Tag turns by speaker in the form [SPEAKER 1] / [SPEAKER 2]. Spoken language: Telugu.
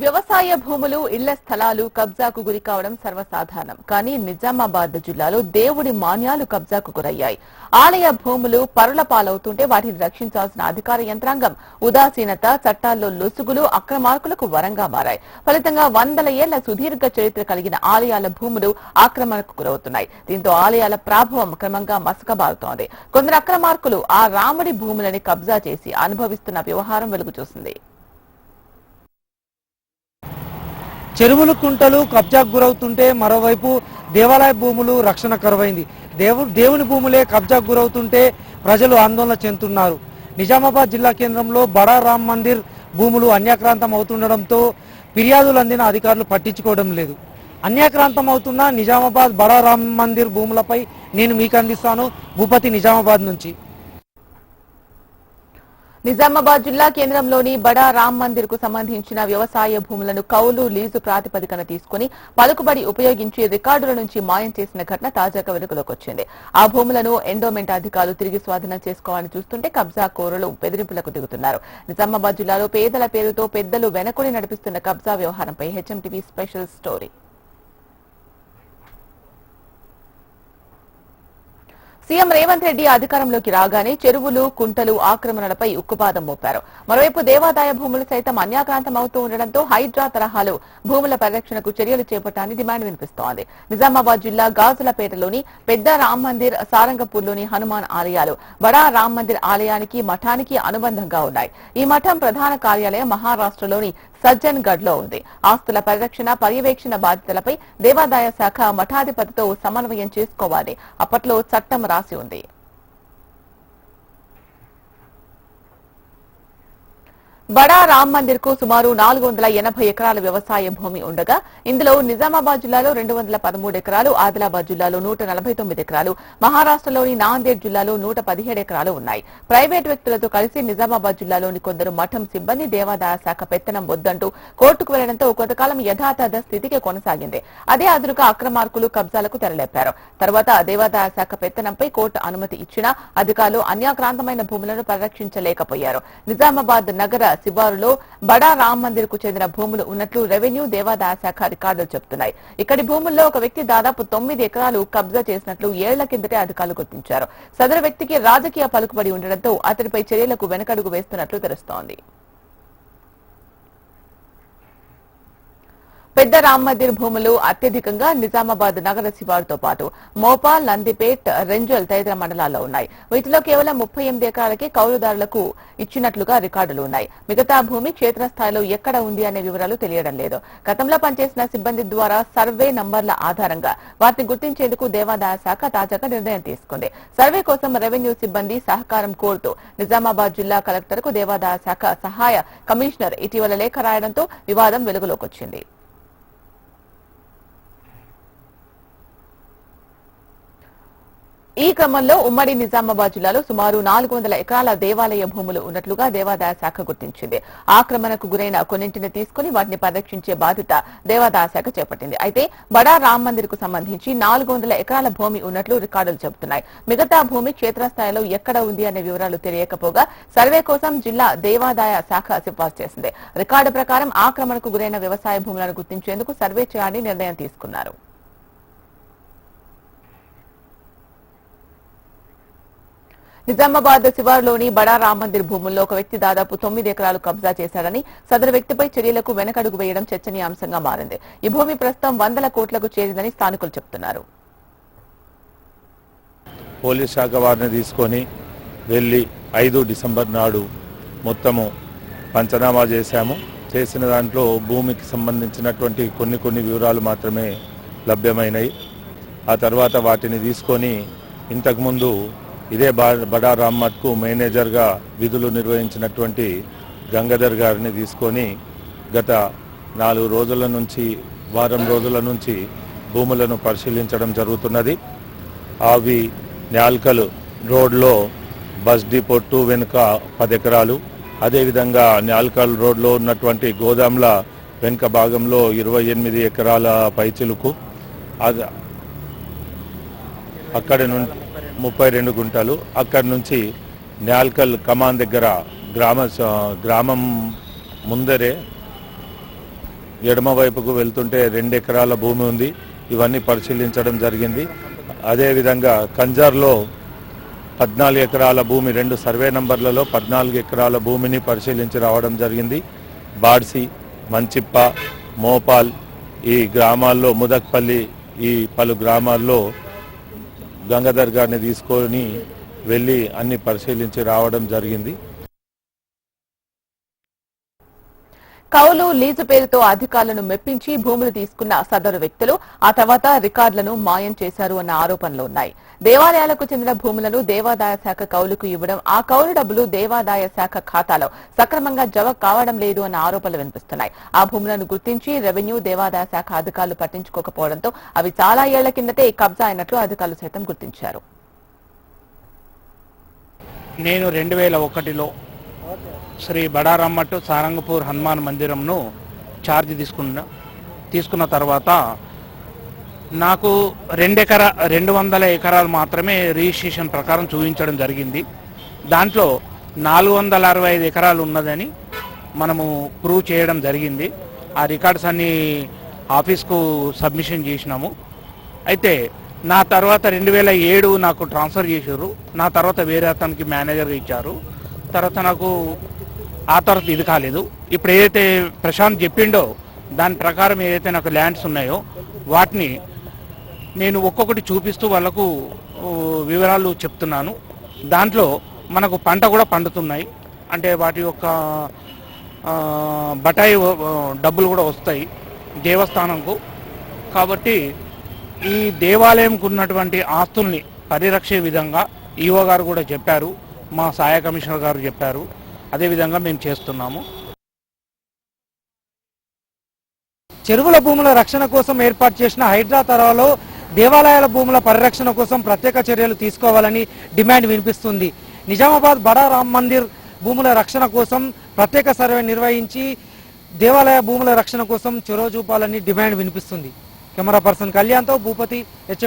[SPEAKER 1] వ్యవసాయ భూములు ఇళ్ళ స్థలాలు కబ్జాకు గురి కావడం సర్వసాధారణం. కానీ నిజామాబాద్ జిల్లాలో దేవుడి మాన్యాలు కబ్జాకు గురయ్యాయి. ఆలయ భూములు పరుల పాలవుతుంటే వాటిని రక్షించాల్సిన అధికార యంత్రాంగం ఉదాసీనత చట్టాల్లో లొసుగులు అక్రమార్కులకు వరంగా మారాయి. ఫలితంగా వందల ఏళ్ళ సుదీర్ఘ చరిత్ర కలిగిన ఆలయాల భూములు ఆక్రమణకు గురవుతున్నాయి. దీంతో ఆలయాల ప్రాభవం క్రమంగా మసకబారుతోంది. కొందరు అక్రమార్కులు ఆ రాముడి భూములని కబ్జా చేసి అనుభవిస్తున్న వ్యవహారం వెలుగు చూసింది
[SPEAKER 2] చెరువులు కుంటలు కబ్జాకు గురవుతుంటే మరోవైపు దేవాలయ భూములు రక్షణ కరువైంది. దేవు దేవుని భూములే కబ్జాకు గురవుతుంటే ప్రజలు ఆందోళన చెందుతున్నారు. నిజామాబాద్ జిల్లా కేంద్రంలో బడా రామ్ మందిర్ భూములు అన్యాక్రాంతం అవుతుండడంతో ఫిర్యాదులు అందిన అధికారులు పట్టించుకోవడం లేదు. అన్యాక్రాంతం అవుతున్న నిజామాబాద్ బడా రామ్ మందిర్ భూములపై నేను మీకు అందిస్తాను. భూపతి నిజామాబాద్ నుంచి.
[SPEAKER 1] నిజామాబాద్ జిల్లా కేంద్రంలోని బడా రామ్ మందిర్కు సంబంధించిన వ్యవసాయ భూములను కౌలు లీజు ప్రాతిపదికన తీసుకుని పలుకుబడి ఉపయోగించి రికార్డుల నుంచి మాయం చేసిన ఘటన తాజాగా వెలుగులోకి వచ్చింది. ఆ భూములను ఎండోమెంట్ అధికారులు తిరిగి స్వాధీనం చేసుకోవాలని చూస్తుంటే కబ్జా కోరలు బెదిరింపులకు దిగుతున్నారు. నిజామాబాద్ జిల్లాలో పేదల పేరుతో పెద్దలు వెనకుడి నడిపిస్తున్న కబ్జా వ్యవహారంపై HMTV special story. CM Revanth Reddy అధికారంలోకి రాగానే చెరువులు కుంటలు ఆక్రమణలపై ఉక్కుపాదం మోపారు. మరోవైపు దేవాదాయ భూములు సైతం అన్యాక్రాంతం అవుతూ ఉండడంతో హైడ్రా తరహాలో భూముల పరిరక్షణకు చర్యలు చేపట్టాలని డిమాండ్ వినిపిస్తోంది. నిజామాబాద్ జిల్లా గాజులపేటలోని పెద్ద రామ్ మందిర్ సారంగపూర్లోని హనుమాన్ ఆలయాలు బడా రామ్ మందిర్ ఆలయానికి మఠానికి అనుబంధంగా ఉన్నాయి. ఈ మఠం ప్రధాన కార్యాలయం మహారాష్ట్రలోని సజ్జన్ గఢ్లో ఉంది. ఆస్తుల పరిరక్షణ పర్యవేక్షణ బాధ్యతలపై దేవాదాయ శాఖ మఠాధిపతితో సమన్వయం చేసుకోవాలి. అప్పట్లో చట్టం రాసి ఉంది. బడా రామ్ మందిర్కు సుమారు నాలుగు వందల ఎనభై ఎకరాల వ్యవసాయ భూమి ఉండగా ఇందులో నిజామాబాద్ జిల్లాలో రెండు వందల పదమూడు ఎకరాలు ఆదిలాబాద్ జిల్లాలో నూట నలభై తొమ్మిది ఎకరాలు మహారాష్ట్రలోని నాందేడ్ జిల్లాలో నూట పదిహేడు ఎకరాలు ఉన్నాయి. ప్రైవేట్ వ్యక్తులతో కలిసి నిజామాబాద్ జిల్లాలోని కొందరు మఠం సిబ్బంది దేవాదాయ శాఖ పెత్తనం వద్దంటూ కోర్టుకు వెళ్ళడంతో కొంతకాలం యథాతథ స్థితికి కొనసాగింది. అదే అదురుగా అక్రమార్కులు కబ్జాలకు తెరలేపారు. తర్వాత దేవాదాయ శాఖ పెత్తనంపై కోర్టు అనుమతి ఇచ్చినా అధికారులు అన్యాక్రాంతమైన భూములను పరిరక్షించలేకపోయారు. నిజామాబాద్ నగర శివారులో బడా రామ్ మందిర్కు చెందిన భూములు ఉన్నట్లు రెవెన్యూ దేవాదాయ శాఖ రికార్డులు చెబుతున్నాయి. ఇక్కడి భూముల్లో ఒక వ్యక్తి దాదాపు తొమ్మిది ఎకరాలు కబ్జా చేసినట్లు ఏళ్ళ కిందటే అధికారులు గుర్తించారు. సదరు వ్యక్తికి రాజకీయ పలుకుబడి ఉండడంతో అతడిపై చర్యలకు వెనకడుగు వేస్తున్నట్లు తెలుస్తోంది. పెద్ద రామ్ మందిర్ భూములు అత్యధికంగా నిజామాబాద్ నగర శివారుతో పాటు మోపాల్ నందిపేట్ రెంజల్ తదితర మండలాల్లో ఉన్నాయి. వీటిలో కేవలం ముప్పై ఎనిమిది ఎకరాలకే కౌలుదారులకు ఇచ్చినట్లుగా రికార్డులు ఉన్నాయి. మిగతా భూమి క్షేత్రస్థాయిలో ఎక్కడ ఉంది అనే వివరాలు తెలియడం లేదు. గతంలో పనిచేసిన సిబ్బంది ద్వారా సర్వే నంబర్ల ఆధారంగా వాటిని గుర్తించేందుకు దేవాదాయ శాఖ తాజాగా నిర్ణయం తీసుకుంది. సర్వే కోసం రెవెన్యూ సిబ్బంది సహకారం కోరుతూ నిజామాబాద్ జిల్లా కలెక్టర్కు దేవాదాయ శాఖ సహాయ కమిషనర్ ఇటీవల లేఖ రాయడంతో వివాదం వెలుగులోకి వచ్చింది. ఈ క్రమంలో ఉమ్మడి నిజామాబాద్ జిల్లాలో సుమారు నాలుగు వందల ఎకరాల దేవాలయ భూములు ఉన్నట్లుగా దేవాదాయ శాఖ గుర్తించింది. ఆక్రమణకు గురైన కొన్నింటిని తీసుకుని వాటిని పరిరక్షించే బాధ్యత దేవాదాయ శాఖ చేపట్టింది. అయితే బడా రామ్ మందిర్కు సంబంధించి నాలుగు వందల ఎకరాల భూమి ఉన్నట్లు రికార్డులు చెబుతున్నాయి. మిగతా భూమి క్షేత్రస్థాయిలో ఎక్కడ ఉంది అనే వివరాలు తెలియకపోగా సర్వే కోసం జిల్లా దేవాదాయ శాఖ సిఫార్సు చేసింది. రికార్డు ప్రకారం ఆక్రమణకు గురైన వ్యవసాయ భూములను గుర్తించేందుకు సర్వే చేయాలని నిర్ణయం తీసుకున్నారు. నిజామాబాద్ శివారులోని బడా రామ్ మందిర్ భూముల్లో ఒక వ్యక్తి దాదాపు తొమ్మిది ఎకరాలు కబ్జా చేశాడని సదరు వ్యక్తిపై చర్యలకు వెనకడుగు వేయడం చర్చనీయాంశంగా మారింది. ఈ భూమి ప్రస్తుతం వందల కోట్లకు చేరిందని స్థానికులు చెబుతున్నారు
[SPEAKER 3] పోలీస్ శాఖ వారిని తీసుకొని వెళ్ళి ఐదు డిసెంబర్ నాడు మొత్తము పంచనామా చేశాము. చేసిన దాంట్లో భూమికి సంబంధించినటువంటి కొన్ని కొన్ని వివరాలు మాత్రమే లభ్యమైనవి ఆ తర్వాత వాటిని తీసుకొని ఇంతకుముందు ఇదే బా బడా రామ్మత్కు మేనేజర్గా విధులు నిర్వహించినటువంటి గంగాధర్ గారిని తీసుకొని గత నాలుగు రోజుల నుంచి వారం రోజుల నుంచి భూములను పరిశీలించడం జరుగుతున్నది. అవి న్యాల్కల్ రోడ్లో బస్ డిపో వెనుక పది ఎకరాలు. అదేవిధంగా న్యాల్కల్ రోడ్లో ఉన్నటువంటి గోదాంల వెనుక భాగంలో ఇరవై ఎనిమిది ఎకరాల పైచిలుకు. అది అక్కడి నుండి ముప్పై రెండు గుంటలు. అక్కడి నుంచి న్యాల్కల్ కమాన్ దగ్గర గ్రామ గ్రామం ముందరే ఎడమ వైపుకు వెళ్తుంటే రెండు ఎకరాల భూమి ఉంది. ఇవన్నీ పరిశీలించడం జరిగింది. అదేవిధంగా కంజార్లో పద్నాలుగు ఎకరాల భూమి రెండు సర్వే నంబర్లలో పద్నాలుగు ఎకరాల భూమిని పరిశీలించి రావడం జరిగింది. బాడ్సి మంచిప్ప మోపాల్ ఈ గ్రామాల్లో ముదక్పల్లి ఈ పలు గ్రామాల్లో గంగాధర్ గారిని తీసుకొని వెళ్ళి అన్ని పరిశీలించి రావడం జరిగింది.
[SPEAKER 1] కౌలు లీజు పేరుతో అధికారులను మెప్పించి భూములు తీసుకున్న సదరు వ్యక్తులు ఆ తర్వాత రికార్డులను మాయం చేశారు అన్న ఆరోపణలు ఉన్నాయి. దేవాలయాలకు చెందిన భూములను దేవాదాయ శాఖ కౌలుకు ఇవ్వడం ఆ కౌలు డబ్బులు దేవాదాయ శాఖ ఖాతాలో సక్రమంగా జమ కావడం లేదు అన్న ఆరోపణలు వినిపిస్తున్నాయి. ఆ భూములను గుర్తించి రెవెన్యూ దేవాదాయ శాఖ అధికారులు పట్టించుకోకపోవడంతో అవి చాలా ఏళ్ళ కిందటే కబ్జా అయినట్లు అధికారులు సైతం గుర్తించారు.
[SPEAKER 4] నేను రెండు వేల ఒకటిలో శ్రీ బడారమ్మట్టు సారంగపూర్ హనుమాన్ మందిరంను ఛార్జ్ తీసుకున్న తీసుకున్న తర్వాత నాకు రెండు రెండు వందల ఎకరాలు మాత్రమే రిజిస్ట్రేషన్ ప్రకారం చూపించడం జరిగింది. దాంట్లో నాలుగు వందల అరవై ఐదు ఎకరాలు ఉన్నదని మనము ప్రూవ్ చేయడం జరిగింది. ఆ రికార్డ్స్ అన్ని ఆఫీస్కు సబ్మిషన్ చేసినాము. అయితే నా తర్వాత రెండు వేల ఏడు నాకు ట్రాన్స్ఫర్ చేశారు నా తర్వాత వేరే అతనికి మేనేజర్ ఇచ్చారు. తర్వాత నాకు ఆ తర్వాత ఇది కాలేదు. ఇప్పుడు ఏదైతే ప్రశాంత్ చెప్పిండో దాని ప్రకారం ఏదైతే నాకు ల్యాండ్స్ ఉన్నాయో వాటిని నేను ఒక్కొక్కటి చూపిస్తూ వాళ్ళకు వివరాలు చెప్తున్నాను. దాంట్లో మనకు పంట కూడా పండుతున్నాయి. అంటే వాటి యొక్క బటాయి డబ్బులు కూడా వస్తాయి దేవస్థానంకు. కాబట్టి ఈ దేవాలయంకు ఉన్నటువంటి ఆస్తుల్ని పరిరక్షే విధంగా ఈవో గారు కూడా చెప్పారు. మా సహాయ కమిషనర్ గారు చెప్పారు. అదేవిధంగా మేము చేస్తున్నాము.
[SPEAKER 2] చెరువుల భూముల రక్షణ కోసం ఏర్పాటు చేసిన హైడ్రా తరహాలో దేవాలయాల భూముల పరిరక్షణ కోసం ప్రత్యేక చర్యలు తీసుకోవాలని డిమాండ్ వినిపిస్తుంది. నిజామాబాద్ బడా రామ్ మందిర్ భూముల రక్షణ కోసం ప్రత్యేక సర్వే నిర్వహించి దేవాలయ భూముల రక్షణ కోసం చొరవ చూపాలని డిమాండ్ వినిపిస్తుంది. కెమెరా పర్సన్ కళ్యాణ్తో భూపతి హెచ్